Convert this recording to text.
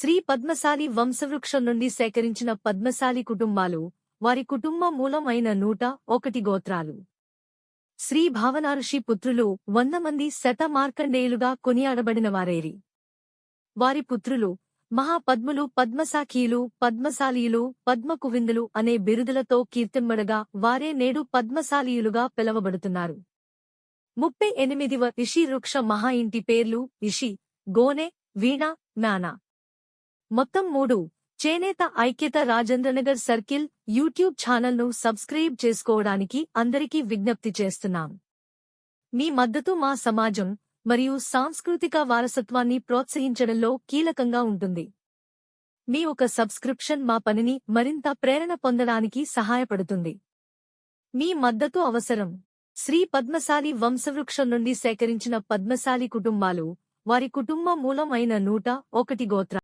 శ్రీ పద్మశాలి వంశవృక్షం నుండి సేకరించిన పద్మశాలి కుటుంబాలు వారి కుటుంబ మూలం అయిన నూట ఒకటి గోత్రాలు. శ్రీ భావనారుషి పుత్రులు వంద మంది శత మార్కండేయులుగా కొనియాడబడిన వారేరి. వారి పుత్రులు మహాపద్ములు పద్మసాఖీయులు పద్మశాలీయులు పద్మకువిందులు అనే బిరుదులతో కీర్తింబడగా వారే నేడు పద్మశాలీయులుగా పిలవబడుతున్నారు. ముప్పై ఎనిమిదివ ఇషి వృక్ష మహా ఇంటి పేర్లు ఇషి గోనె వీణ మ్యానా మొత్తం మూడు. చేనేత ఐక్యత రాజేంద్రనగర్ సర్కిల్ యూట్యూబ్ ఛానల్ను సబ్స్క్రైబ్ చేసుకోవడానికి అందరికీ విజ్ఞప్తి చేస్తున్నాం. మీ మద్దతు మా సమాజం మరియు సాంస్కృతిక వారసత్వాన్ని ప్రోత్సహించడంలో కీలకంగా ఉంటుంది. మీ ఒక సబ్స్క్రిప్షన్ మా పనిని మరింత ప్రేరణ పొందడానికి సహాయపడుతుంది. మీ మద్దతు అవసరం. శ్రీ పద్మశాలి వంశవృక్షం నుండి సేకరించిన పద్మశాలి కుటుంబాలు వారి కుటుంబ మూలం అయిన నూట ఒకటి గోత్ర